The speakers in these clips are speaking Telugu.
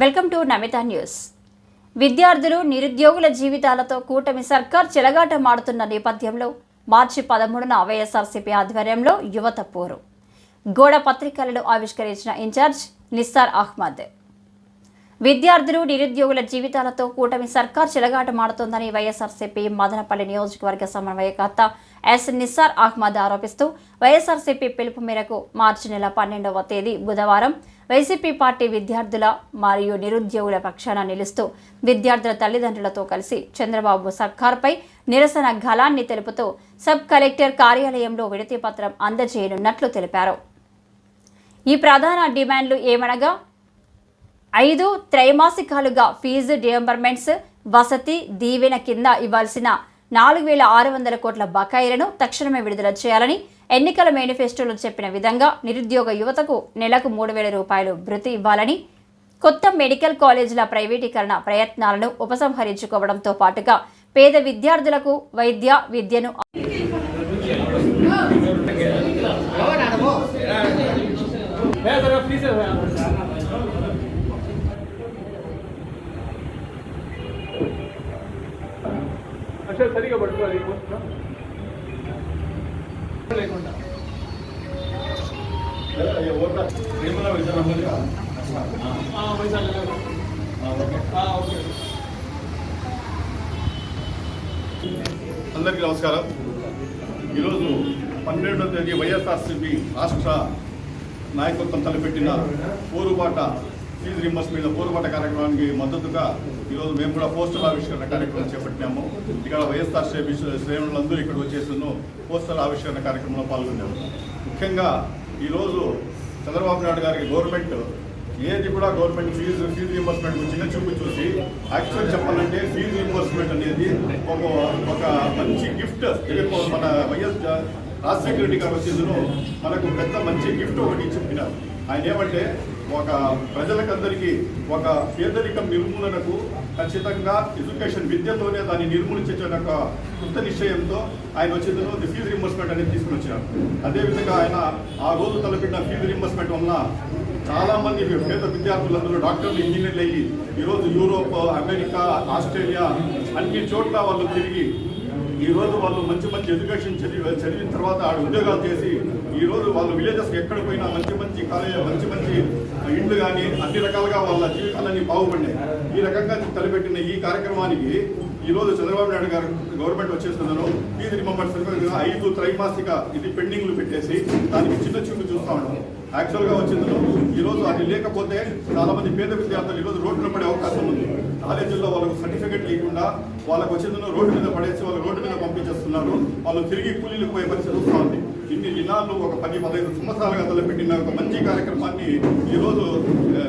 Welcome to Namitha news. విద్యార్థులు నిరుద్యోగుల జీవితాలతో కూటమి సర్కార్ చెలగాటమాడుతున్న నేపథ్యంలో మార్చి పదమూడున వైఎస్ఆర్సీపీ ఆధ్వర్యంలో యువత పోరు. గోడ పత్రికలను ఆవిష్కరించిన ఇన్ఛార్జ్ నిస్సార్ అహ్మద్. విద్యార్థులు నిరుద్యోగుల జీవితాలతో కూటమి సర్కార్ చెలగాటమాడుతోందని వైఎస్ఆర్సీపీ మదనపల్లి నియోజకవర్గ సమన్వయకర్త ఎస్ నిస్సార్ అహ్మద్ ఆరోపిస్తూ వైఎస్ఆర్సీపీ పిలుపు మేరకు మార్చి నెల పన్నెండవ తేదీ బుధవారం వైసీపీ పార్టీ విద్యార్థుల మరియు నిరుద్యోగుల పక్షాన నిలుస్తూ విద్యార్థుల తల్లిదండ్రులతో కలిసి చంద్రబాబు సర్కార్పై నిరసన గళాన్ని తెలుపుతూ సబ్ కలెక్టర్ కార్యాలయంలో విడతి పత్రం అందజేయనున్నట్లు తెలిపారు. ఈ ప్రధాన డిమాండ్లు ఏమనగా ఐదు త్రైమాసికాలుగా ఫీజు డియంబర్మెంట్స్ వసతి దీవెన కింద ఇవ్వాల్సిన నాలుగు వేల ఆరు వందల కోట్ల బకాయిలను తక్షణమే విడుదల చేయాలని ఎన్నికల మేనిఫెస్టోలో చెప్పిన విధంగా నిరుద్యోగ యువతకు నెలకు మూడు వేల రూపాయలు భృతి ఇవ్వాలని కొత్త మెడికల్ కాలేజీల ప్రైవేటీకరణ ప్రయత్నాలను ఉపసంహరించుకోవడంతో పాటుగా పేద విద్యార్థులకు వైద్య విద్యను వర్షాలు సరిగా పడుతుంది కొంచెం లేకుండా. వైజాగ్ అందరికీ నమస్కారం. ఈరోజు పన్నెండో తేదీ వైఎస్ఆర్సీపీ రాష్ట్ర నాయకత్వం తలపెట్టిన పోరుబాట ఫీజు రింబర్స్ మీద పోరుబాట కార్యక్రమానికి మద్దతుగా ఈరోజు మేము కూడా పోస్టల్ ఆవిష్కరణ కార్యక్రమం చేపట్టినాము. ఇక్కడ వైఎస్ఆర్ శ్రేణులందరూ ఇక్కడ వచ్చేసిన పోస్టల్ ఆవిష్కరణ కార్యక్రమంలో పాల్గొన్నాము. ముఖ్యంగా ఈరోజు చంద్రబాబు నాయుడు గారికి గవర్నమెంట్ ఏది కూడా గవర్నమెంట్ ఫీజు ఫీజు రింబర్స్మెంట్ గురించి చూపు చూసి యాక్చువల్ చెప్పాలంటే ఫీజు రింబర్స్మెంట్ అనేది ఒక ఒక మంచి గిఫ్ట్. మన వైఎస్ రాజశేఖర రెడ్డి గారు వచ్చిందను మనకు పెద్ద మంచి గిఫ్ట్ ఒకటి చెప్పినారు. ఆయన ఏమంటే ఒక ప్రజలకందరికీ ఒక పేదరికం నిర్మూలనకు ఖచ్చితంగా ఎడ్యుకేషన్ విద్యతోనే దాన్ని నిర్మూలించే ఒక కృత నిశ్చయంతో ఆయన వచ్చిన ఫీజు రింబర్స్మెంట్ అనేది తీసుకుని వచ్చినారు అదేవిధంగా ఆయన ఆ రోజు తలపెట్టిన ఫీజు రింబర్స్మెంట్ వలన చాలామంది పేద విద్యార్థులందరూ డాక్టర్లు ఇంజనీర్లు అయ్యి ఈరోజు యూరోప్ అమెరికా ఆస్ట్రేలియా అన్ని చోట్ల వాళ్ళు తిరిగి ఈ రోజు వాళ్ళు మంచి మంచి ఎడ్యుకేషన్ చదివి చదివిన తర్వాత ఆడ ఉద్యోగాలు చేసి ఈ రోజు వాళ్ళు విలేజెస్ ఎక్కడ పోయినా మంచి మంచి కాలేజ్ మంచి మంచి ఇండ్లు కానీ అన్ని రకాలుగా వాళ్ళ జీవితాలన్నీ బాగుపడినాయి. ఈ రకంగా తలపెట్టిన ఈ కార్యక్రమానికి ఈ రోజు చంద్రబాబు నాయుడు గారు గవర్నమెంట్ వచ్చేస్తున్నాను ఫీజు రిమంబర్స్ ఐదు త్రైమాసిక ఇది పెండింగ్లు పెట్టేసి దానికి చిన్న చూపు చూస్తా ఉన్నాం. యాక్చువల్గా వచ్చిందో ఈరోజు అది లేకపోతే చాలామంది పేద విద్యార్థులు ఈ రోజు రోడ్డున పడే అవకాశం ఉంది. కాలేజీల్లో వాళ్ళకు సర్టిఫికెట్ లేకుండా వాళ్ళకు వచ్చిందో రోడ్డు మీద పడేసి వాళ్ళు రోడ్డు మీద పంపించేస్తున్నారు. వాళ్ళు తిరిగి కూలీలకు పోయే పరిస్థితి వస్తుంది ఉంది. ఇన్ని దినాలు ఒక పది పదహైదు సంవత్సరాలుగా తలపెట్టిన ఒక మంచి కార్యక్రమాన్ని ఈరోజు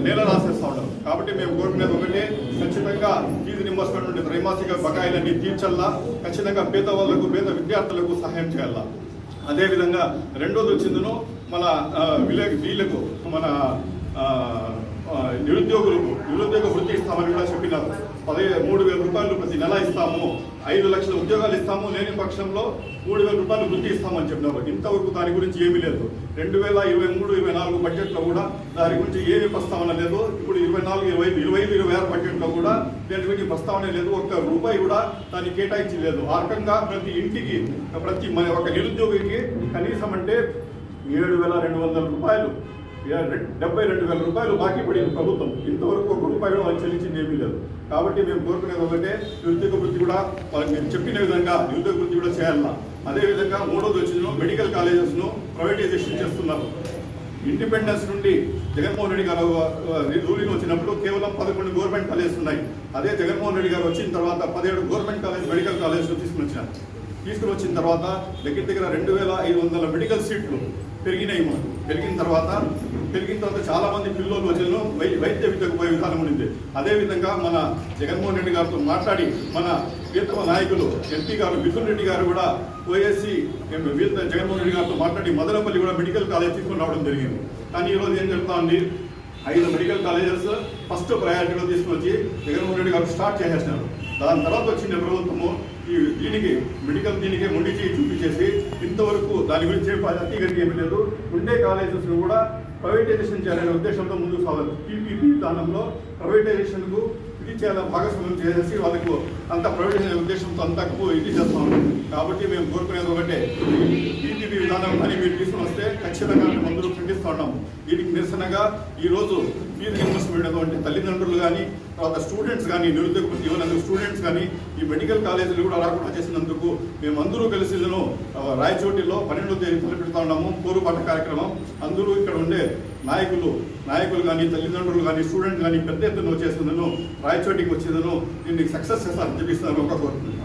నేల రాసేస్తా ఉన్నారు. కాబట్టి మేము కోరుకునేది ఒకటే ఖచ్చితంగా ఫీజు రింబర్స్మెంట్ నుండి త్రైమాసిక బకాయిలన్నీ తీర్చల్లా ఖచ్చితంగా పేదవాళ్ళకు పేద విద్యార్థులకు సహాయం చేయాలా అదేవిధంగా రెండోది వచ్చిందను మన ఆ, వీళ్ళకు మన నిరుద్యోగులకు నిరుద్యోగ వృత్తి ఇస్తామని కూడా చెప్పినారు. పదే మూడు వేల రూపాయలు ప్రతి నెల ఇస్తాము. ఐదు లక్షల ఉద్యోగాలు ఇస్తాము. లేని పక్షంలో మూడు వేల రూపాయలు వృత్తి ఇస్తామని చెప్పినారు. ఇంతవరకు దాని గురించి ఏమీ లేదు. రెండు వేల ఇరవై మూడు ఇరవై నాలుగు బడ్జెట్లో కూడా దాని గురించి ఏమీ ప్రస్తావన లేదు. ఇప్పుడు ఇరవై నాలుగు ఇరవై ఐదు ఇరవై ఐదు ఇరవై ఆరు బడ్జెట్లో కూడా దాని గురించి ప్రస్తావన లేదు. ఒక్క రూపాయి కూడా దాన్ని కేటాయించలేదు. ఆ రకంగా ప్రతి ఇంటికి ప్రతి మన ఒక నిరుద్యోగికి కనీసం అంటే ఏడు వేల రెండు వందల రూపాయలు. డెబ్బై రెండు వేల రూపాయలు బాకీ పడింది ప్రభుత్వం. ఇంతవరకు ఒక రూపాయి కూడా వాళ్ళు చెల్లించింది ఏమీ లేదు. కాబట్టి మేము కోరుకునేది ఒకటే నిరుద్యోగ వృత్తి కూడా వాళ్ళకి మేము చెప్పిన విధంగా నిరుద్యోగ వృత్తి కూడా చేయాలా? అదేవిధంగా మూడోది వచ్చిన మెడికల్ కాలేజెస్ను ప్రైవేటైజేషన్ చేస్తున్నారు. ఇండిపెండెన్స్ నుండి జగన్మోహన్ రెడ్డి గారు రూలింగ్ వచ్చినప్పుడు కేవలం పదకొండు గవర్నమెంట్ కాలేజెస్ ఉన్నాయి. అదే జగన్మోహన్ రెడ్డి గారు వచ్చిన తర్వాత పదిహేడు గవర్నమెంట్ కాలేజ్ మెడికల్ కాలేజ్ తీసుకుని వచ్చినారు తీసుకుని వచ్చిన తర్వాత దగ్గర దగ్గర రెండు వేల ఐదు వందల మెడికల్ సీట్లు పెరిగినాయి మనకు పెరిగిన తర్వాత పెరిగిన తర్వాత చాలా మంది పిల్లలు వచ్చేను వై వైద్య విద్యకు పోయే విధానం ఉండింది. అదేవిధంగా మన జగన్మోహన్ రెడ్డి గారితో మాట్లాడి మన ప్రియతమ నాయకులు ఎంపీ గారు మిథున్ రెడ్డి గారు కూడా ఓఎస్సీ జగన్మోహన్ రెడ్డి గారితో మాట్లాడి మదనపల్లి కూడా మెడికల్ కాలేజ్ తీసుకుని రావడం జరిగింది. కానీ ఈరోజు ఏం జరుగుతా ఉంది? ఐదు మెడికల్ కాలేజెస్ ఫస్ట్ ప్రయారిటీలో తీసుకొచ్చి జగన్మోహన్ రెడ్డి గారు స్టార్ట్ చేసేసినారు దాని తర్వాత వచ్చిన ప్రభుత్వము ఈ దీనికి మెడికల్ దీనికే మొండి చేయి చూపించేసి ఇంతవరకు దాని గురించి ఏం ఏమీ లేదు. ఉండే కాలేజెస్ కూడా ప్రైవేటైజేషన్ చేయాలనే ఉద్దేశంతో ముందుకు సాగాలి. పీపీపీ విధానంలో ప్రైవేటైజేషన్కు ఇది చాలా భాగస్వామ్యం చేసేసి వాళ్ళకు అంత ప్రైవేటైజేషన్ ఉద్దేశంతో అంతా ఇది చేస్తాం. కాబట్టి మేము కోరుకునేది ఒకటే. పీపీపీ విధానం అని మీరు తీసుకుని వస్తే ఖచ్చితంగా మేము అందరూ ఖండిస్తూ ఉన్నాము దీనికి నిరసనగా ఈరోజు ఫీజు రియంబర్స్మెంట్ తల్లిదండ్రులు కానీ తర్వాత స్టూడెంట్స్ కానీ నిరుద్యోగ ఇవ్వనందుకు స్టూడెంట్స్ కానీ ఈ మెడికల్ కాలేజీలు కూడా రాకుండా చేసినందుకు మేమందరూ కలిసి రాయచోటిలో పన్నెండో తేదీ తలపెడతా ఉన్నాము. పోరుపాట కార్యక్రమం. అందరూ ఇక్కడ ఉండే నాయకులు నాయకులు కానీ తల్లిదండ్రులు కానీ స్టూడెంట్ కానీ పెద్ద ఎత్తున వచ్చేసిందను రాయచోటికి వచ్చేదను దీన్ని సక్సెస్ చేస్తాను చెప్పిస్తాను ఒక కోరుతుంది